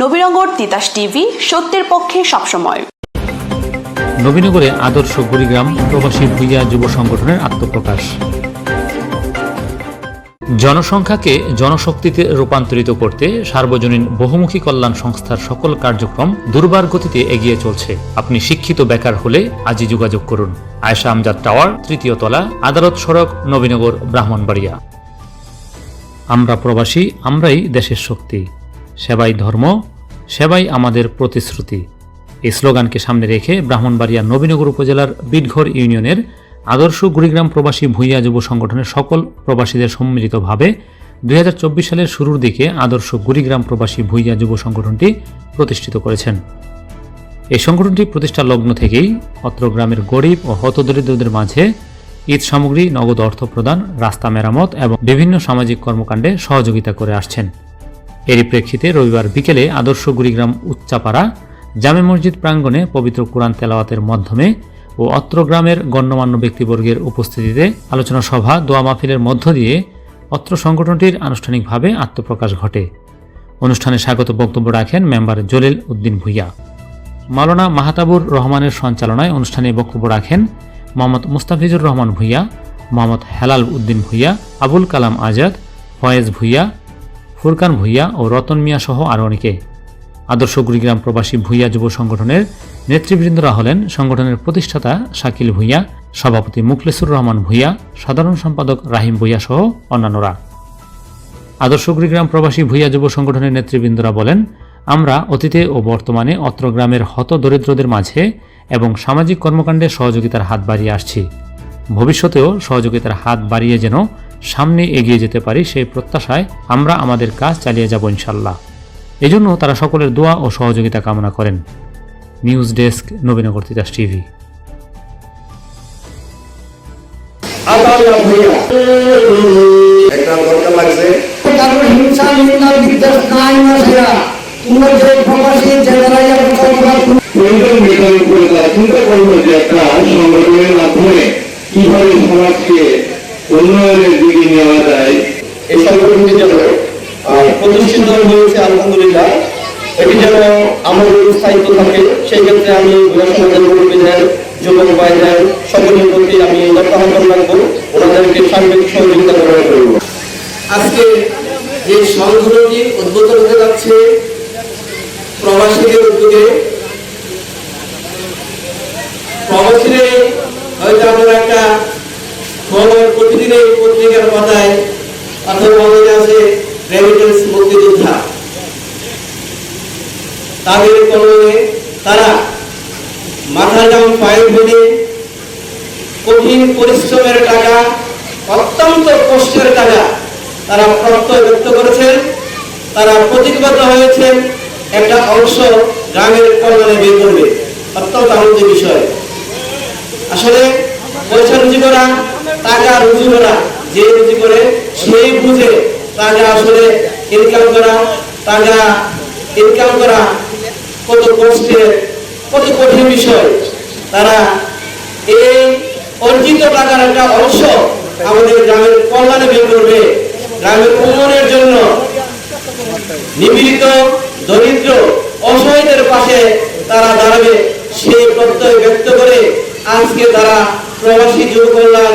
Nabinagar Titas TV, সত্যের পক্ষে সবসময়। নবীনগরে আদর্শ কুড়িগ্রাম প্রবাসী ভূঁইয়া যুব সংগঠনের আত্মপ্রকাশ। জনসংখ্যাকে জনশক্তিতে রূপান্তরিত করতে সার্বজনীন বহুমুখী কল্যাণ সংস্থার সকল কার্যক্রম দুর্বার গতিতে এগিয়ে চলছে। আপনি শিক্ষিত বেকার হলে আজই যোগাযোগ করুন। আয়সা আমজাদ টাওয়ার, তৃতীয় তলা, আদালত সড়ক, নবীনগর, ব্রাহ্মণবাড়িয়া। আমরা প্রবাসী, আমরাই দেশের শক্তি। সেবাই ধর্ম, সেবাই আমাদের প্রতিশ্রুতি। এই স্লোগানকে সামনে রেখে ব্রাহ্মণবাড়িয়া নবীনগর উপজেলার বিটঘর ইউনিয়নের আদর্শ কুড়িগ্রাম প্রবাসী ভূঁইয়া যুব সংগঠনের সকল প্রবাসীদের সম্মিলিতভাবে দুই হাজার চব্বিশ সালের শুরুর দিকে আদর্শ কুড়িগ্রাম প্রবাসী ভূঁইয়া যুব সংগঠনটি প্রতিষ্ঠিত করেছেন। এই সংগঠনটি প্রতিষ্ঠা লগ্ন থেকেই অত্র গ্রামের গরিব ও হতদরিদ্রদের মাঝে ঈদ সামগ্রী, নগদ অর্থ প্রদান, রাস্তা মেরামত এবং বিভিন্ন সামাজিক কর্মকাণ্ডে সহযোগিতা করে আসছেন। এরই প্রেক্ষিতে রবিবার বিকেলে আদর্শ গুড়িগ্রাম উচ্চাপাড়া জামে মসজিদ প্রাঙ্গণে পবিত্র কোরআন তেলাওয়াতের মাধ্যমে ও অত্র গ্রামের গণ্যমান্য ব্যক্তিবর্গের উপস্থিতিতে আলোচনা সভা, দোয়া মাহফিলের মধ্য দিয়ে অত্র সংগঠনটির আনুষ্ঠানিকভাবে আত্মপ্রকাশ ঘটে। অনুষ্ঠানে স্বাগত বক্তব্য রাখেন মেম্বার জলিল উদ্দিন ভুইয়া। মাওলানা মাহাতাবুর রহমানের সঞ্চালনায় অনুষ্ঠানে বক্তব্য রাখেন মোহাম্মদ মুস্তাফিজুর রহমান ভুইয়া, মোহাম্মদ হেলাল উদ্দিন ভুইয়া, আবুল কালাম আজাদ, ফয়েজ ভুইয়া ফুরকান ভুইয়া ও রতন মিয়া সহ আরও অনেকে। আদর্শ কুড়িগ্রাম প্রবাসী ভুইয়া যুব সংগঠনের নেতৃবৃন্দরা হলেন সংগঠনের প্রতিষ্ঠাতা শাকিল ভুইয়া, সভাপতি মুখলেসুর রহমান ভুইয়া, সাধারণ সম্পাদক রাহিম ভুইয়া সহ অন্যান্যরা। আদর্শ কুড়িগ্রাম প্রবাসী ভুইয়া যুব সংগঠনের নেতৃবৃন্দরা বলেন, আমরা অতীতে ও বর্তমানে অত্র গ্রামের হত দরিদ্রদের মাঝে এবং সামাজিক কর্মকাণ্ডে সহযোগিতার হাত বাড়িয়ে আসছি। ভবিষ্যতেও সহযোগিতার হাত বাড়িয়ে যেন সামনে এগিয়ে যেতে পারি সেই প্রত্যাশায় আমরা আমাদের কাজ চালিয়ে যাব ইনশাল্লাহ এজন্য তারা সকলের দোয়া ও সহযোগিতা কামনা করেন। News desk, Nabinagar Titas TV. কীভাবে সমাজকে উন্নয়নের দিকে নেওয়া যায়। আহ, প্রতিষ্ঠিত হয়েছে আলহামদুলিল্লাহ এটি যেন আমাদের স্থায়িত্ব থাকে সেই ক্ষেত্রে আমি সমাজের মুরব্বীদের যুবক ভাইদের সকলের প্রতি আমি দত্তাহ্বান রাখব। ওনাদেরকে সার্বিক সহযোগিতা প্রদান করব। আজকে যে সংগঠনটি উদ্বোধন হতে যাচ্ছে প্রবাসীদের উদ্যোগে প্রবাসীদের হয়তো আমরা একটা খবর প্রতিদিনের পত্রিকার পাতায় অথবা আছে রেমিটেন্স মুক্তিযোদ্ধা। তাদের কলমে তারা মাথা জাম ফাইল ভেঙে কঠিন পরিশ্রমের টাকা, অত্যন্ত কষ্টের টাকা তারা প্রত্যয় ব্যক্ত করেছেন। তারা প্রতিজ্ঞাবদ্ধ হয়েছেন একটা অংশ গ্রামের কল্যাণে বের করবে। অত্যন্ত আনন্দের বিষয়। আসলে রুজি করা টাকা রুজি করা যে রুজি করে সেই বুঝে টাকা আসলে ইনকাম করা টাকা ইনকাম করা কত কষ্টের, কত কঠিন বিষয়। তারা এই অর্জিত টাকার একটা অংশ আমাদের গ্রামের কল্যাণে বের করবে। গ্রামের উন্নয়নের জন্য নিপীড়িত দরিদ্র অসহায়দের পাশে তারা দাঁড়াবে। সেই প্রত্যয় ব্যক্ত করে আজকে তারা প্রবাসী যুব কল্যাণ